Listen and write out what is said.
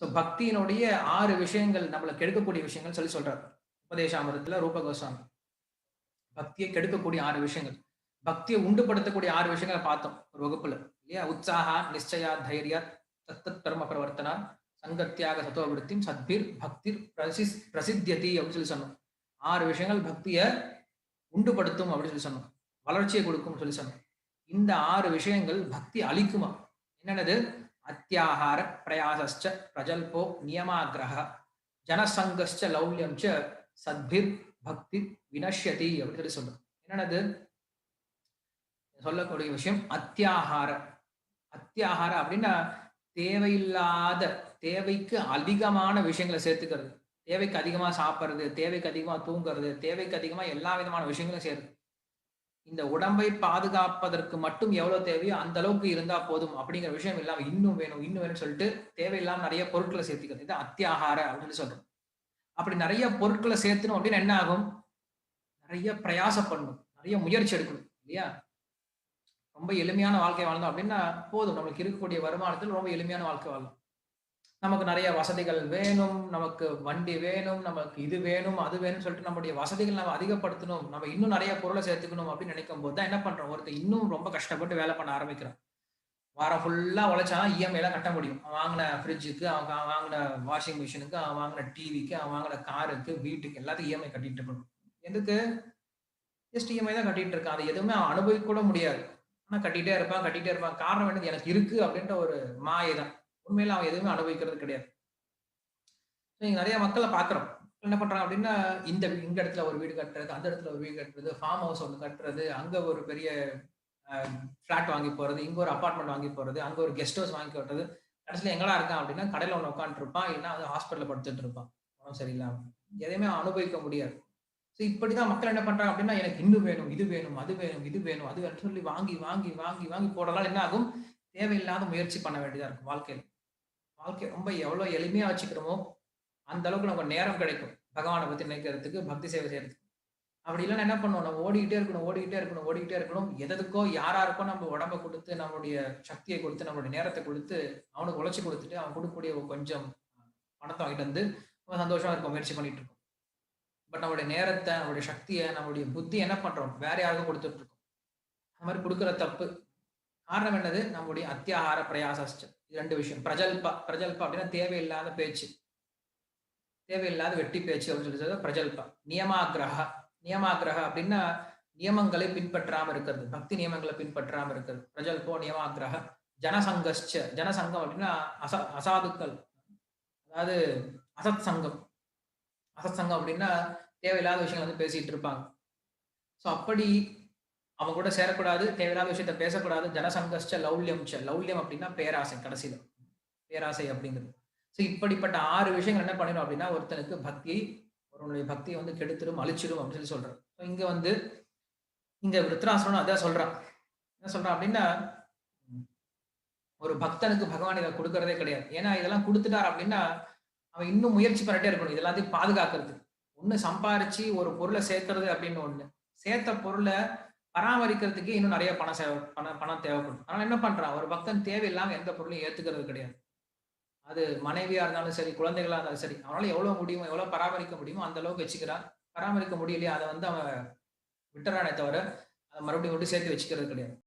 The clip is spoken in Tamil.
ஸோ பக்தியினுடைய ஆறு விஷயங்கள் நம்மளை கெடுக்கக்கூடிய விஷயங்கள் சொல்லி சொல்றாரு. உபதேசாமிரத்துல ரூப கோஸ்வாமி பக்தியை கெடுக்கக்கூடிய ஆறு விஷயங்கள். பக்தியை உண்டுபடுத்தக்கூடிய ஆறு விஷயங்களை பார்த்தோம் ஒரு வகுப்புல. இல்லையா? உற்சாகா நிச்சயா தைரியா தத்தத் கர்ம பிரவர்த்தனா சங்கத்தியாக சத்துவபடுத்தி சத்பீர் பக்திர் பிரசி பிரசித்தியதி அப்படின்னு சொல்லி சொன்னோம். ஆறு விஷயங்கள் பக்தியை உண்டுபடுத்தும் அப்படின்னு சொல்லி சொன்னோம். வளர்ச்சியை கொடுக்கும் சொல்லி சொன்னோம். இந்த ஆறு விஷயங்கள் பக்தி அழிக்குமா என்னென்னது? அத்தியாகார பிரயாசஸ்ச பிரஜல்போ நியமாகிரக ஜனசங்கஸ்ச லௌல்யம் ச சத்பிர் பக்தி வினஷ்யதி அப்படின்னு சொல்லி சொல்றது என்னென்னது? சொல்லக்கூடிய விஷயம் அத்தியாகார. அத்தியாகார அப்படின்னா தேவையில்லாத தேவைக்கு அதிகமான விஷயங்களை சேர்த்துக்கிறது. தேவைக்கு அதிகமா சாப்பிட்றது தேவைக்கு அதிகமா தூங்குறது தேவைக்கு அதிகமா எல்லா விதமான விஷயங்களும் சேருது இந்த உடம்பை பாதுகாப்பதற்கு மட்டும் எவ்வளவு தேவையோ அந்த அளவுக்கு இருந்தா போதும் அப்படிங்கிற விஷயம் இல்லாம இன்னும் வேணும் இன்னும் வேணும்னு சொல்லிட்டு தேவையில்லாம நிறைய பொருட்களை சேர்த்துக்கிறது. இது அத்தியாகார அப்படின்னு சொல்றோம். அப்படி நிறைய பொருட்களை சேர்த்துணும் அப்படின்னு என்ன ஆகும்? நிறைய பிரயாசப்படணும். நிறைய முயற்சி எடுக்கணும் இல்லையா? ரொம்ப எளிமையான வாழ்க்கை வாழ்ந்தோம் அப்படின்னா போதும். நம்மளுக்கு இருக்கக்கூடிய வருமானத்தில் ரொம்ப எளிமையான வாழ்க்கை வாழலாம். நமக்கு நிறைய வசதிகள் வேணும் நமக்கு வண்டி வேணும் நமக்கு இது வேணும் அது வேணும்னு சொல்லிட்டு நம்முடைய வசதிகள் நம்ம அதிகப்படுத்தணும் நம்ம இன்னும் நிறைய பொருளை சேர்த்துக்கணும் அப்படின்னு நினைக்கும் போது தான் என்ன பண்றோம்? ஒருத்தர் இன்னும் ரொம்ப கஷ்டப்பட்டு வேலை பண்ண ஆரம்பிக்கிறோம் வாரம் ஃபுல்லா உழைச்சா இஎம்ஐ எல்லாம் கட்ட முடியும். அவன் வாங்கின ஃப்ரிட்ஜுக்கு அவன் வாங்கின வாஷிங் மிஷினுக்கு அவன் வாங்கின டிவிக்கு அவன் வாங்கின காருக்கு வீட்டுக்கு எல்லாத்தையும் இஎம்ஐ கட்டிட்டு இருக்கணும். எதுக்கு? ஜஸ்ட் இஎம்ஐ தான் கட்டிட்டு இருக்கான். அது எதுவுமே அவன் அனுபவிக்க கூட முடியாது. ஆனா கட்டிட்டே இருப்பான் கட்டிட்டே இருப்பான். காரணம் என்னது? எனக்கு இருக்கு அப்படின்ற ஒரு மாயை தான் உண்மையில அவன் எதுவுமே அனுபவிக்கிறது கிடையாது. நீங்க நிறைய மக்களை பாக்குறோம் என்ன பண்றாங்க அப்படின்னா இந்த இந்த இடத்துல ஒரு வீடு கட்டுறது அந்த இடத்துல ஒரு வீடு கட்டுறது ஃபார்ம் ஹவுஸ் ஒன்று கட்டுறது அங்க ஒரு பெரிய ஃபிளாட் வாங்கி போறது இங்க ஒரு அப்பார்ட்மெண்ட் வாங்கி போறது அங்க ஒரு கெஸ்ட் ஹவுஸ் வாங்கி போடுறது கடைசியில் எங்கெல்லாம் இருக்கான் அப்படின்னா கடையில் ஒன்று உட்காந்துருப்பான் இல்லைன்னா வந்து ஹாஸ்பிட்டலில் படுத்துட்டு இருப்பான். உடம்பு சரியில்லாம. எதையுமே அனுபவிக்க முடியாது. ஸோ இப்படிதான் மக்கள் என்ன பண்றாங்க அப்படின்னா எனக்கு இன்னும் வேணும் இது வேணும் அது வேணும் இது வேணும் அது வேணும் சொல்லி வாங்கி வாங்கி வாங்கி வாங்கி போடலாம் என்ன ஆகும்? தேவையில்லாத முயற்சி பண்ண வேண்டியதா இருக்கும் வாழ்க்கையில். வாழ்க்கை ரொம்ப எவ்வளோ எளிமையாக வச்சுக்கிறோமோ அந்த அளவுக்கு நமக்கு நேரம் கிடைக்கும். பகவானை பற்றி நினைக்கிறதுக்கு பக்தி சேவை செய்யறதுக்கு. அப்படி இல்லைன்னா என்ன பண்ணுவோம்? நம்ம ஓடிக்கிட்டே இருக்கணும் ஓடிக்கிட்டே இருக்கணும் ஓடிக்கிட்டே இருக்கணும். எதுக்கோ யாராருக்கோ நம்ம உடம்ப கொடுத்து நம்மளுடைய சக்தியை கொடுத்து நம்மளுடைய நேரத்தை கொடுத்து அவனுக்கு உழைச்சி கொடுத்துட்டு அவன் கொடுக்கக்கூடிய கொஞ்சம் பணத்தை வாங்கிட்டு வந்து ரொம்ப சந்தோஷமா இருக்க முயற்சி பண்ணிட்டு இருக்கோம். பட் நம்மளுடைய நேரத்தை நம்மளுடைய சக்தியை நம்மளுடைய புத்தி என்ன பண்றோம்? வேற யாருக்கும் கொடுத்துட்டு இருக்கோம். அந்த மாதிரி கொடுக்குற தப்பு. காரணம் என்னது? நம்முடைய அத்தியாகார பிரயாசம். ரெண்டு விஷயம். பிரஜல்பா பிரஜல்பா அப்படின்னா தேவையில்லாத பேச்சு. தேவையில்லாத வெட்டி பேச்சு அப்படின்னு சொல்லி பிரஜல்பா. நியமாகிரகா. நியமாகிரக அப்படின்னா நியமங்களை பின்பற்றாமல் இருக்கிறது. பக்தி நியமங்களை பின்பற்றாமல் இருக்கிறது. பிரஜல்போ நியமாகிரக. ஜனசங்கஸ்ச ஜனசங்கம் அப்படின்னா அச அசாதுக்கள். அதாவது அசத் சங்கம். அசத் சங்கம் அப்படின்னா தேவையில்லாத விஷயங்கள் வந்து பேசிட்டு இருப்பாங்க. ஸோ அப்படி அவங்க கூட சேரக்கூடாது தேவையில்லாத விஷயத்த பேசக்கூடாது ஜனசங்கஷ்ட லௌல்யம் ச லௌல்யம் அப்படின்னா பேராசை கடைசியில். பேராசை அப்படிங்கிறது. ஸோ இப்படிப்பட்ட ஆறு விஷயங்கள் என்ன பண்ணிடும் அப்படின்னா ஒருத்தனுக்கு பக்தியை ஒருவனுடைய பக்தியை வந்து கெடுத்துடும் அழிச்சிடும் அப்படின்னு சொல்லி சொல்றான் ஸோ இங்க வந்து இங்க விருத்ராசனம் அதான் சொல்றான். என்ன சொல்றான் அப்படின்னா ஒரு பக்தனுக்கு பகவான் இதை கொடுக்கறதே கிடையாது. ஏன்னா இதெல்லாம் கொடுத்துட்டார் அப்படின்னா அவன் இன்னும் முயற்சி பண்ணிட்டே இருக்கணும். இதெல்லாத்தையும் பாதுகாக்கிறது ஒன்று சம்பாரிச்சு ஒரு பொருளை சேர்க்கறது அப்படின்னு ஒன்று சேர்த்த பொருளை பராமரிக்கிறதுக்கு இன்னும் நிறைய பணம் சேவை பணம் பணம் தேவைப்படும். அதனால என்ன பண்றான்? ஒரு பக்தன் தேவையில்லாம எந்த பொருளையும் ஏத்துக்கிறது கிடையாது. அது மனைவியா இருந்தாலும் சரி குழந்தைகளா இருந்தாலும் சரி அவனால எவ்வளவு முடியுமோ எவ்வளவு பராமரிக்க முடியுமோ அந்த அளவுக்கு வச்சுக்கிறான். பராமரிக்க முடியலையா அதை வந்து அவன் விட்டுறானே தவிர அதை மறுபடியும் மட்டும் சேர்த்து வச்சுக்கிறது கிடையாது.